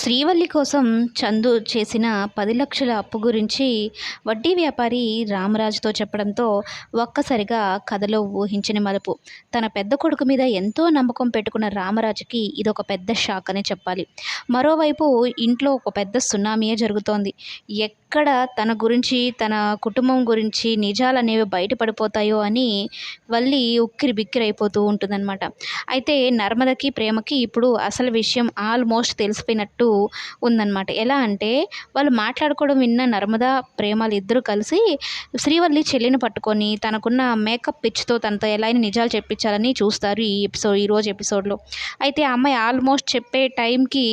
శ్రీవల్లి కోసం చందు చేసిన పది లక్షల అప్పు గురించి వడ్డీ వ్యాపారి రామరాజుతో చెప్పడంతో ఒక్కసారిగా కథలో ఊహించని మలుపు. తన పెద్ద కొడుకు మీద ఎంతో నమ్మకం పెట్టుకున్న రామరాజుకి ఇదొక పెద్ద షాక్ అనే చెప్పాలి. మరోవైపు ఇంట్లో ఒక పెద్ద సునామీయే జరుగుతోంది. ఎక్కడ తన గురించి తన కుటుంబం గురించి నిజాలు అనేవి బయటపడిపోతాయో అని వల్లి ఉక్కిరి బిక్కిరి అయిపోతూ ఉంటుందన్నమాట. అయితే నర్మదకి ప్రేమకి ఇప్పుడు అసలు విషయం ఆల్మోస్ట్ తెలిసిపోయినట్టు ఉందన్నమాట. ఎలా అంటే వాళ్ళు మాట్లాడుకోవడం విన్న నర్మద ప్రేమలు ఇద్దరు కలిసి శ్రీవల్లి చెల్లిని పట్టుకొని తనకున్న మేకప్ పిచ్చితో తనతో ఎలా అయినా నిజాలు చెప్పించాలని చూస్తారు ఈ ఎపిసోడ్ ఈరోజు ఎపిసోడ్లో. అయితే ఆ అమ్మాయి ఆల్మోస్ట్ చెప్పే టైంకి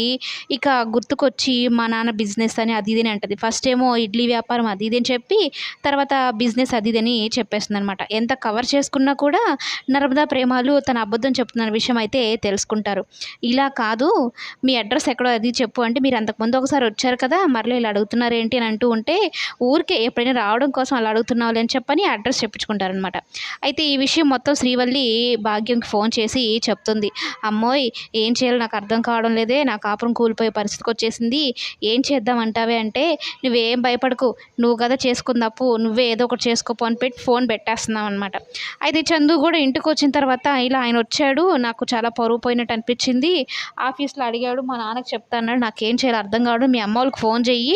ఇక గుర్తుకొచ్చి మా నాన్న బిజినెస్ అని అది ఇది అని అంటది. ఫస్ట్ ఏమో ఇడ్లీ వ్యాపారం అది ఇది అని చెప్పి తర్వాత బిజినెస్ అది ఇది అని చెప్పేస్తుంది అనమాట ఎంత కవర్ చేసుకున్నా కూడా నర్మదా ప్రేమాలు తన అబద్ధం చెప్తున్న విషయం అయితే తెలుసుకుంటారు. ఇలా కాదు మీ అడ్రస్ ఎక్కడో అది చెప్పు. అంటే మీరు అంతకుముందు ఒకసారి వచ్చారు కదా మరలా ఇలా అడుగుతున్నారు ఏంటి అని అంటూ ఉంటే ఊరికే ఎప్పుడైనా రావడం కోసం అలా అడుగుతున్నావు అని చెప్పని అడ్రస్ చెప్పించుకుంటారనమాట అయితే ఈ విషయం మొత్తం శ్రీవల్లి భాగ్యంకి ఫోన్ చేసి చెప్తుంది. అమ్మోయ్ ఏం చేయాలో నాకు అర్థం కావడం లేదే నా కాపురం కూలిపోయే పరిస్థితికి వచ్చేసింది. ఏం చేద్దాం అంటావే అంటే నువ్వేం భయపడకు. నువ్వు కదా చేసుకుందప్పు నువ్వే ఏదో ఒకటి చేసుకోపో అని పెట్టి ఫోన్ పెట్టేస్తున్నావు అనమాట అయితే చందు కూడా ఇంటికి వచ్చిన తర్వాత ఇలా ఆయన వచ్చాడు నాకు చాలా పరువు పోయినట్టు అనిపించింది. ఆఫీస్లో అడిగాడు మా నాన్నకి చెప్తా అన్నాడు. నాకేం చేయాలో అర్థం కావడం మీ అమ్మ వాళ్ళకి ఫోన్ చెయ్యి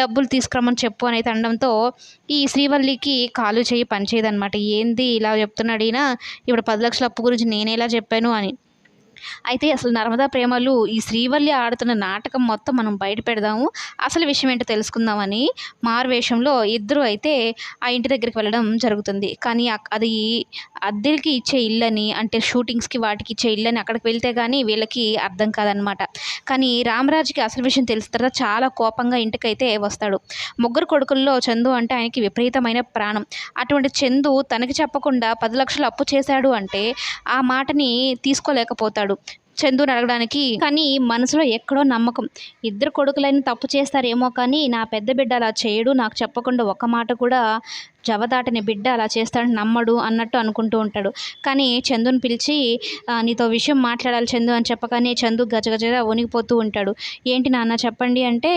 డబ్బులు తీసుకురమ్మని చెప్పు అనేది అనడంతో ఈ శ్రీవల్లికి కాలు చేయి పనిచేయదనమాట ఏంది ఇలా చెప్తున్నాడు ఈయన? ఇప్పుడు పది లక్షల అప్పు గురించి నేనేలా చెప్పాను అని. అయితే అసలు నర్మదా ప్రేమలు ఈ శ్రీవల్లి ఆడుతున్న నాటకం మొత్తం మనం బయట పెడదాము అసలు విషయం ఏంటో తెలుసుకుందామని మారువేషంలో ఇద్దరు అయితే ఆ ఇంటి దగ్గరికి వెళ్ళడం జరుగుతుంది. కానీ అది అద్దెలకి ఇచ్చే ఇల్లని అంటే షూటింగ్స్కి వాటికి ఇచ్చే ఇల్లని అక్కడికి వెళ్తే కానీ వీళ్ళకి అర్థం కాదనమాట. కానీ రామరాజుకి అసలు విషయం తెలిసిన తర్వాత చాలా కోపంగా ఇంటికైతే వస్తాడు. ముగ్గురు కొడుకుల్లో చందు అంటే ఆయనకి విపరీతమైన ప్రాణం. అటువంటి చందు తనకి చెప్పకుండా పది లక్షలు అప్పు చేశాడు అంటే ఆ మాటని తీసుకోలేకపోతాడు. చందుని అడగడానికి కానీ మనసులో ఎక్కడో నమ్మకం. ఇద్దరు కొడుకులైన తప్పు చేస్తారేమో కానీ నా పెద్ద బిడ్డ అలా చేయడు నాకు చెప్పకుండా ఒక్క మాట కూడా జవదాటని బిడ్డ అలా చేస్తాడని నమ్మడు అన్నట్టు అనుకుంటూ ఉంటాడు. కానీ చందుని పిలిచి నీతో విషయం మాట్లాడాలి చందు అని చెప్పగానే చందు గజగజగా వణిగిపోతూ ఉంటాడు. ఏంటి నాన్న చెప్పండి అంటే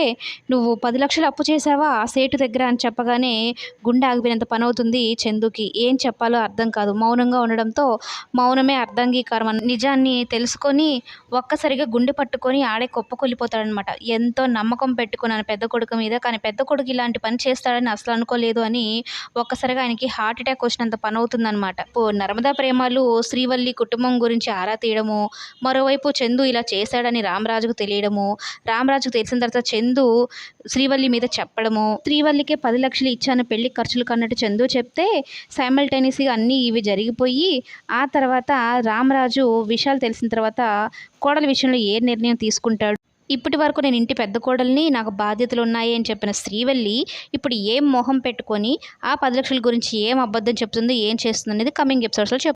నువ్వు పది లక్షలు అప్పు చేసావా ఆ సేటు దగ్గర అని చెప్పగానే గుండె ఆగిపోయినంత పని అవుతుంది చందుకి. ఏం చెప్పాలో అర్థం కాదు. మౌనంగా ఉండడంతో మౌనమే అర్థంగీకారం నిజాన్ని తెలుసుకొని ఒక్కసారిగా గుండె పట్టుకొని ఆడే కుప్పకొల్లిపోతాడనమాట ఎంతో నమ్మకం పెట్టుకున్నాను పెద్ద కొడుకు మీద. కానీ పెద్ద కొడుకు ఇలాంటి పని చేస్తాడని అసలు అనుకోలేదు అని ఒక్కసారిగా ఆయనకి హార్ట్ అటాక్ వచ్చినంత పని అవుతుందన్నమాట నర్మదా ప్రేమలు శ్రీవల్లి కుటుంబం గురించి ఆరా తీయడము మరోవైపు చందు ఇలా చేశాడని రామరాజుకు తెలియడము రామరాజుకు తెలిసిన తర్వాత చందు శ్రీవల్లి మీద చెప్పడము శ్రీవల్లికే పది లక్షలు ఇచ్చాను పెళ్ళి ఖర్చులు కన్నట్టు చందు చెప్తే సైమల్టేనియస్గా అన్నీ ఇవి జరిగిపోయి ఆ తర్వాత రామరాజు విషయాలు తెలిసిన తర్వాత కోడల విషయంలో ఏ నిర్ణయం తీసుకుంటాడు? ఇప్పటి వరకు నేను ఇంటి పెద్ద కోడల్ని నాకు బాధ్యతలు ఉన్నాయి అని చెప్పిన శ్రీవల్లి ఇప్పుడు ఏం మొహం పెట్టుకొని ఆ పది లక్షల గురించి ఏం అబద్ధం చెప్తుందో ఏం చేస్తుంది అనేది కమింగ్ ఎపిసోడ్స్లో చెప్